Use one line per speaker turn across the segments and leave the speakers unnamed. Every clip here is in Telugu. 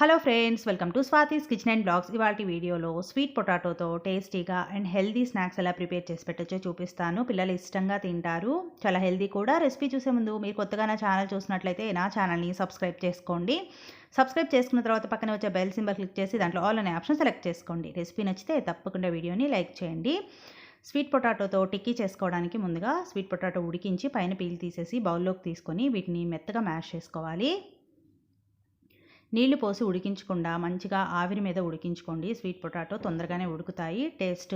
Hello friends welcome to Swathi's kitchen and blogs ఇవాళ వీడియోలో స్వీట్ పొటాటోతో టేస్టీగా అండ్ హెల్దీ స్నాక్స్ ఎలా ప్రిపేర్ చేసి పెట్టచ్చో చూపిస్తాను. పిల్లలు ఇష్టంగా తింటారు. చాలా హెల్దీ కూడా. రెసిపీ చూసే ముందు మీరు కొత్తగా నా ఛానల్ చూసినట్లయితే నా ఛానల్ని సబ్స్క్రైబ్ చేసుకోండి. సబ్స్క్రైబ్ చేసుకున్న తర్వాత పక్కన వచ్చే బెల్ సింబల్ క్లిక్ చేసి దాంట్లో ఆల్ అనే ఆప్షన్ సెలెక్ట్ చేసుకోండి. రెసిపీ నచ్చితే తప్పకుండా వీడియోని లైక్ చేయండి. స్వీట్ పొటాటోతో టిక్కీ చేసుకోవడానికి ముందుగా స్వీట్ పొటాటో ఉడికించి పైన పీల్ తీసేసి బౌల్లోకి తీసుకొని వీటిని మెత్తగా మ్యాష్ చేసుకోవాలి. నీళ్ళు పోసి ఉడికించకుండా మంచిగా ఆవిరి మీద ఉడికించుకోండి. స్వీట్ పొటాటో తొందరగానే ఉడుకుతాయి. టేస్ట్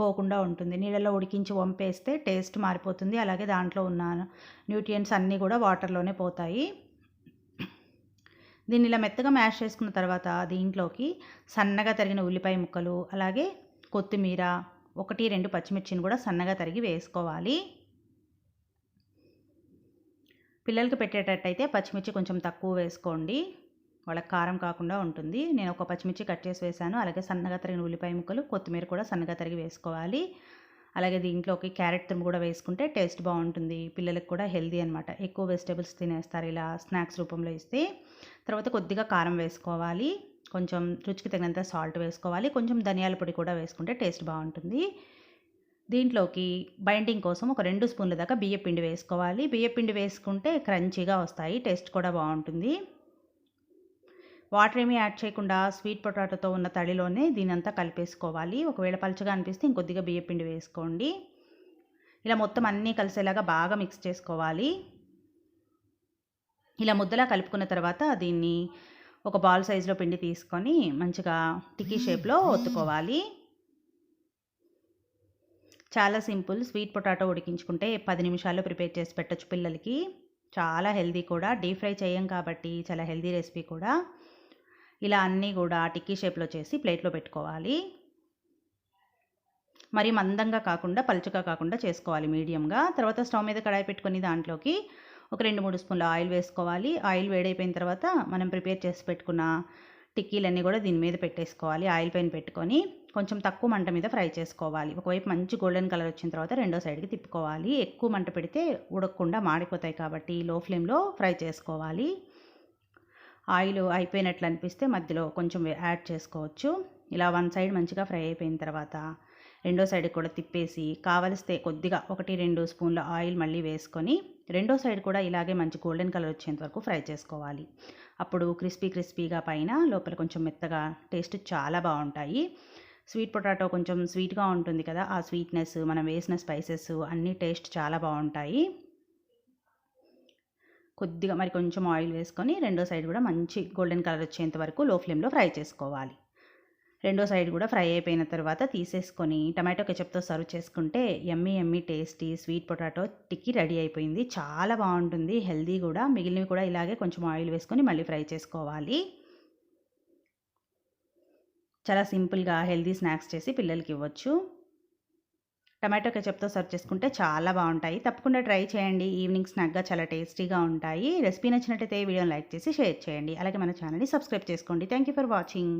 పోకుండా ఉంటుంది. నీళ్ళలో ఉడికించి వంపేస్తే టేస్ట్ మారిపోతుంది. అలాగే దాంట్లో ఉన్న న్యూట్రియంట్స్ అన్నీ కూడా వాటర్లోనే పోతాయి. దీన్ని ఇలా మెత్తగా మ్యాష్ చేసుకున్న తర్వాత దీంట్లోకి సన్నగా తరిగిన ఉల్లిపాయ ముక్కలు అలాగే కొత్తిమీర ఒకటి రెండు పచ్చిమిర్చిని కూడా సన్నగా తరిగి వేసుకోవాలి. పిల్లలకి పెట్టేటట్టయితే పచ్చిమిర్చి కొంచెం తక్కువ వేసుకోండి. వాళ్ళకి కారం కాకుండా ఉంటుంది. నేను ఒక పచ్చిమిర్చి కట్ చేసి వేసాను. అలాగే సన్నగా తరిగిన ఉల్లిపాయ ముక్కలు కొత్తిమీర కూడా సన్నగా తరిగి వేసుకోవాలి. అలాగే దీంట్లోకి క్యారెట్ తురుము కూడా వేసుకుంటే టేస్ట్ బాగుంటుంది. పిల్లలకు కూడా హెల్దీ అనమాట ఎక్కువ వెజిటేబుల్స్ తినేస్తారు ఇలా స్నాక్స్ రూపంలో ఇస్తే తర్వాత కొద్దిగా కారం వేసుకోవాలి. కొంచెం రుచికి తగినంత సాల్ట్ వేసుకోవాలి. కొంచెం ధనియాల పొడి కూడా వేసుకుంటే టేస్ట్ బాగుంటుంది. దీంట్లోకి బైండింగ్ కోసం ఒక రెండు స్పూన్ల దాకా బియ్య పిండి వేసుకోవాలి. బియ్య పిండి వేసుకుంటే క్రంచీగా వస్తాయి. టేస్ట్ కూడా బాగుంటుంది. వాటర్ ఏమీ యాడ్ చేయకుండా స్వీట్ పొటాటోతో ఉన్న తడిలోనే దీనంతా కలిపేసుకోవాలి. ఒకవేళ పలుచగా అనిపిస్తే ఇంకొద్దిగా బియ్యపిండి వేసుకోండి. ఇలా మొత్తం అన్నీ కలిసేలాగా బాగా మిక్స్ చేసుకోవాలి. ఇలా ముద్దలా కలుపుకున్న తర్వాత దీన్ని ఒక బాల్ సైజులో పిండి తీసుకొని మంచిగా టిక్కీ షేప్లో ఒత్తుకోవాలి. చాలా సింపుల్. స్వీట్ పొటాటో ఉడికించుకుంటే పది నిమిషాల్లో ప్రిపేర్ చేసి పెట్టచ్చు పిల్లలకి. చాలా హెల్దీ కూడా. డీప్ ఫ్రై చేయం కాబట్టి చాలా హెల్దీ రెసిపీ కూడా. ఇలా అన్నీ కూడా టిక్కీ షేప్లో చేసి ప్లేట్లో పెట్టుకోవాలి. మరి మందంగా కాకుండా పలుచగా కాకుండా చేసుకోవాలి మీడియంగా. తర్వాత స్టవ్ మీద కడాయి పెట్టుకుని దాంట్లోకి ఒక రెండు మూడు స్పూన్ల ఆయిల్ వేసుకోవాలి. ఆయిల్ వేడైపోయిన తర్వాత మనం ప్రిపేర్ చేసి పెట్టుకున్న టిక్కీలన్నీ కూడా దీని మీద పెట్టేసుకోవాలి. ఆయిల్ పైన పెట్టుకొని కొంచెం తక్కువ మంట మీద ఫ్రై చేసుకోవాలి. ఒకవైపు మంచి గోల్డెన్ కలర్ వచ్చిన తర్వాత రెండో సైడ్కి తిప్పుకోవాలి. ఎక్కువ మంట పెడితే ఉడకకుండా మాడిపోతాయి కాబట్టి లో ఫ్లేమ్లో ఫ్రై చేసుకోవాలి. ఆయిల్ అయిపోయినట్లు అనిపిస్తే మధ్యలో కొంచెం యాడ్ చేసుకోవచ్చు. ఇలా వన్ సైడ్ మంచిగా ఫ్రై అయిపోయిన తర్వాత రెండో సైడ్ కూడా తిప్పేసి కావలిస్తే కొద్దిగా ఒకటి రెండు స్పూన్ల ఆయిల్ మళ్ళీ వేసుకొని రెండో సైడ్ కూడా ఇలాగే మంచి గోల్డెన్ కలర్ వచ్చేంత వరకు ఫ్రై చేసుకోవాలి. అప్పుడు క్రిస్పీ క్రిస్పీగా పైన లోపల కొంచెం మెత్తగా టేస్ట్ చాలా బాగుంటాయి. స్వీట్ పొటాటో కొంచెం స్వీట్గా ఉంటుంది కదా ఆ స్వీట్నెస్ మనం వేసిన స్పైసెస్ అన్నీ టేస్ట్ చాలా బాగుంటాయి. కొద్దిగా మరి కొంచెం ఆయిల్ వేసుకొని రెండో సైడ్ కూడా మంచి గోల్డెన్ కలర్ వచ్చేంత వరకు లో ఫ్లేమ్లో ఫ్రై చేసుకోవాలి. రెండో సైడ్ కూడా ఫ్రై అయిపోయిన తర్వాత తీసేసుకొని టమాటో కెచప్తో సర్వ్ చేసుకుంటే yummy yummy tasty sweet potato tikki ready అయిపోయింది. చాలా బాగుంటుంది. హెల్దీ కూడా. మిగిలినవి కూడా ఇలాగే కొంచెం ఆయిల్ వేసుకొని మళ్ళీ ఫ్రై చేసుకోవాలి. చాలా సింపుల్గా హెల్దీ స్నాక్స్ చేసి పిల్లలకి ఇవ్వచ్చు. టమాటో కెచప్తో సర్వ్ చేసుకుంటే చాలా బాగుంటాయి. తప్పకుండా ట్రై చేయండి. ఈవినింగ్ స్నాక్గా చాలా టేస్టీగా ఉంటాయి. రెసిపీ నచ్చినట్టయితే వీడియోని లైక్ చేసి షేర్ చేయండి. అలాగే మన ఛానల్ని సబ్స్క్రైబ్ చేసుకోండి. Thank you for watching.